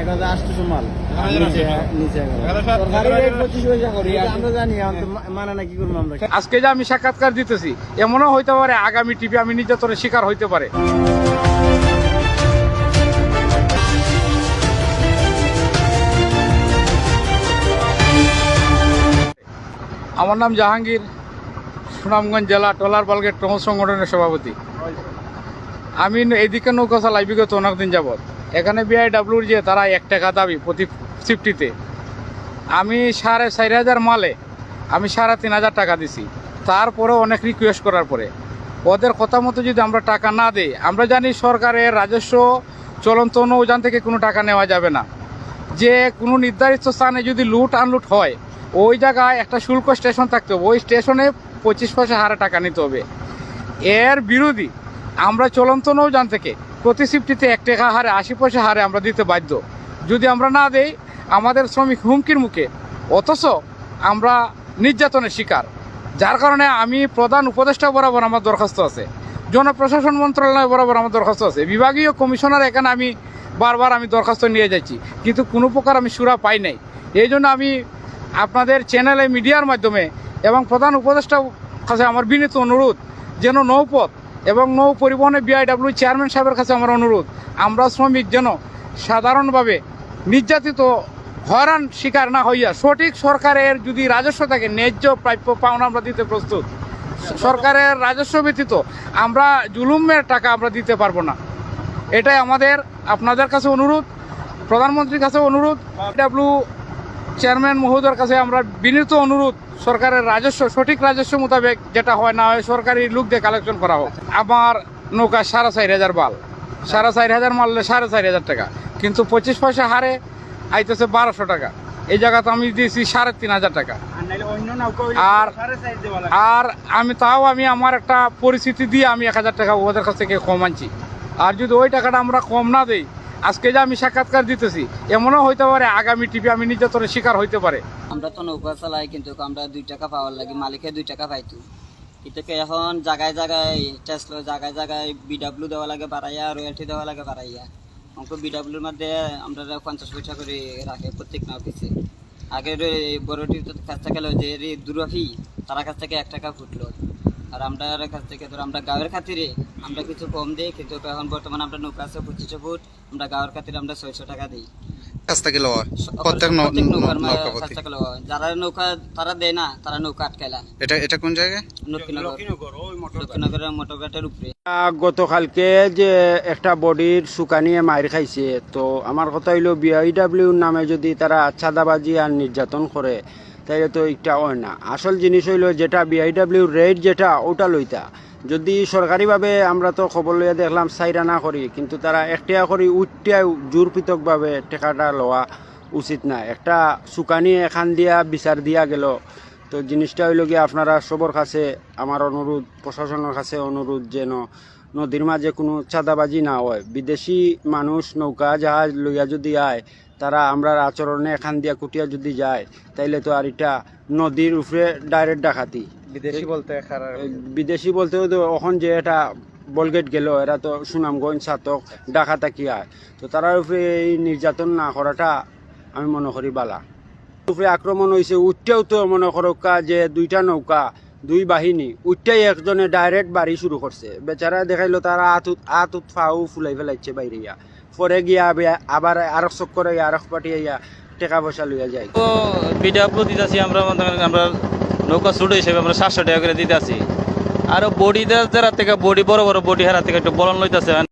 এক হাজার আটশো মাল। করব আমরা? আজকে যে আমি সাক্ষাৎকার দিতেছি এমনও হইতে পারে আগামী টিভি আমি নির্যাতনের শিকার হইতে পারে। আমার নাম জাহাঙ্গীর সুনামগঞ্জ জেলা টলার বালগেট টমস সংগঠনের সভাপতি। আমি এদিকে নৌকা চালাই বিগত অনেকদিন যাবৎ। এখানে বিআইডাব্লিউর যে তারা এক টাকা দাবি প্রতি সিফটিতে আমি সাড়ে চার হাজার মালে, আমি সাড়ে তিন হাজার টাকা দিছি। তারপরে অনেক রিকোয়েস্ট করার পরে। ওদের কথা মতো যদি আমরা টাকা না দিই, আমরা জানি সরকারের রাজস্ব চলন্ত নৌযান থেকে কোনো টাকা নেওয়া যাবে না। যে কোনো নির্ধারিত স্থানে যদি লুট আনলুট হয়, ওই জায়গায় একটা শুল্ক স্টেশন থাকতে হবে। ওই স্টেশনে পঁচিশ পয়সা হারে টাকা নিতে হবে। এর বিরোধী আমরা চলন্ত নৌযান থেকে প্রতি সিফটিতে এক টাকা হারে, আশি পয়সা হারে আমরা দিতে বাধ্য। যদি আমরা না দেই, আমাদের শ্রমিক হুমকির মুখে। অথচ আমরা নির্যাতনের শিকার। যার কারণে আমি প্রধান উপদেষ্টা বরাবর আমার দরখাস্ত আছে। জনপ্রশাসন মন্ত্রণালয় বরাবর আমার দরখাস্ত আছে। বিভাগীয় কমিশনার এখানে আমি বারবার আমি দরখাস্ত নিয়ে যাচ্ছি। কিন্তু কোনো প্রকার আমি সুরা পাই নাই। এই জন্য আমি আপনাদের চ্যানেলে মিডিয়ার মাধ্যমে এবং প্রধান উপদেষ্টা কাছে আমার বিনীত অনুরোধ, যেন নৌপথ এবং নৌ পরিবহনে বিআইডাব্লিউ চেয়ারম্যান সাহেবের কাছে আমার অনুরোধ, আমরা শ্রমিক যেন সাধারণভাবে নির্যাতিত, হয়রান শিকার না হইয়া সঠিক সরকারের যদি রাজস্ব থাকে, ন্যায্য প্রাপ্য পাওনা আমরা দিতে প্রস্তুত। সরকারের রাজস্ব ব্যতীত আমরা জুলুমের টাকা আমরা দিতে পারব না। এটাই আমাদের, আপনাদের কাছে অনুরোধ, প্রধানমন্ত্রীর কাছে অনুরোধ। ডাব্লিউ চেয়ারম্যান মহোদয়ের কাছে আমরা বিনীত অনুরোধ সরকারের রাজস্ব সঠিক রাজস্ব মোতাবেক যেটা হয় না হয় সরকারি লোক দিয়ে কালেকশন করা হোক। আমার নৌকা সাড়ে চার হাজার বাল সাড়ে চার হাজার মারলে সাড়ে চার হাজার টাকা। কিন্তু পঁচিশ পয়সা হারে আইতেছে বারোশো টাকা। এই জায়গাতে আমি দিয়েছি সাড়ে তিন হাজার টাকা। আর আর আমি তাও আমি আমার একটা পরিস্থিতি দিয়ে আমি এক হাজার টাকা ওদের কাছ থেকে কম আনছি। আর যদি ওই টাকাটা আমরা কম না দেই আজকে যে আমি সাক্ষাৎকার দিতেছি, এমনও হইতে পারে আগামী টিভি আমি নির্যাতনের শিকার হইতে পারে। আমরা তো নৌকা চালাই, কিন্তু আমরা দুই টাকা পাওয়ার লাগে মালিকে দুই টাকা পাইতো। কিন্তু এখন জায়গায় জায়গায় টেস্ট জায়গায় জায়গায় বিডাব্লিউ দেওয়া লাগে বাড়াইয়া রয়্যালটি দেওয়া লাগে বাড়াইয়া। অঙ্ক বিডাব্লিউর মধ্যে আমরা পঞ্চাশ পয়সা করে রাখে প্রত্যেক না অফিসে আগের বড়টির কাছ থেকে যে দুরফি তার কাছ থেকে এক টাকা ফুটলো। আর আমরা কাছ থেকে ধর আমরা গাঁয়ের খাতিরে আমরা কিছু কম দিই কিন্তু এখন বর্তমানে আমরা নৌকা আছে পঁচিশশো ফুট আমরা গাঁয়ের খাতিরে আমরা ছয়শো টাকা দিই। কাছ থেকে লওয়া প্রত্যেক নৌ- প্রত্যেক নৌকার মা- নৌকাপতি কাছ থেকে লওয়া। যারা নৌকা তারা দেয় না তারা নৌকা আটকাইলা। এটা এটা কোন জায়গায়? লক্ষ্মীনগরের মোটরঘাটের উপরে। গতকালকে যে একটা বডির শুকানিয়ে মার খাইছে তো আমার কথা হইল বিআইডাব্লিউর নামে যদি তারা চাঁদাবাজি আর নির্যাতন করে তাইলে তো একটা হয় না। আসল জিনিস হইল যেটা বিআইডাব্লিউর রেট যেটা, ওটা লইতা। যদি সরকারিভাবে আমরা তো খবর লইয়া দেখলাম, সাইরা না করি, কিন্তু তারা একটিয়া করি উঠটিয়া জোর পৃথকভাবে টেকাটা লওয়া উচিত না। একটা শুকানি এখান দিয়া, বিচার দিয়া গেল। তো জিনিসটা হইল গিয়ে আপনারা সবর কাছে, আমার অনুরোধ, প্রশাসনের কাছে অনুরোধ যেন নদীর মাঝে কোনো চাঁদাবাজি না হয়। বিদেশি মানুষ, নৌকা, জাহাজ লইয়া যদি আয় তারা আমরা আচরণে এখান দিয়া কুটিয়া যদি যায় তাইলে তো আর এটা নদীর উপরে ডাইরেক্ট ডাকাতি। বিদেশি বলতে বিদেশি বলতেও তো এখন যে এটা বলগেট গেল এরা তো সুনামগঞ্জ ছাতক ডাকাতা কি আয় তো তারার উপরে এই নির্যাতন না করাটা আমি মনে করি বালা। উপরে আক্রমণ হয়েছে উঠতেও তো মনে করো কা যে দুইটা নৌকা দুই বাহিনী উঠতেই একজনে ডাইরেক্ট বাড়ি শুরু করছে। বেচারা দেখাইলো তারা আতুত আতুত ফাউ ফুলাই ফেলাইছে বাইরে ইয়া পরে গিয়া আবে- আবার আরক চক্করে আরক পাঠিয়ে টাকা পয়সা লইয়া যায় তো প্রতি দিতেছি আমরা আমরা নৌকা ছুট হিসেবে আমরা সাতশো টাকা করে দিতেছি আর বডি যারা থেকে বডি, বড় বড় বডি হারা থেকে একটু বলন লইতেছে।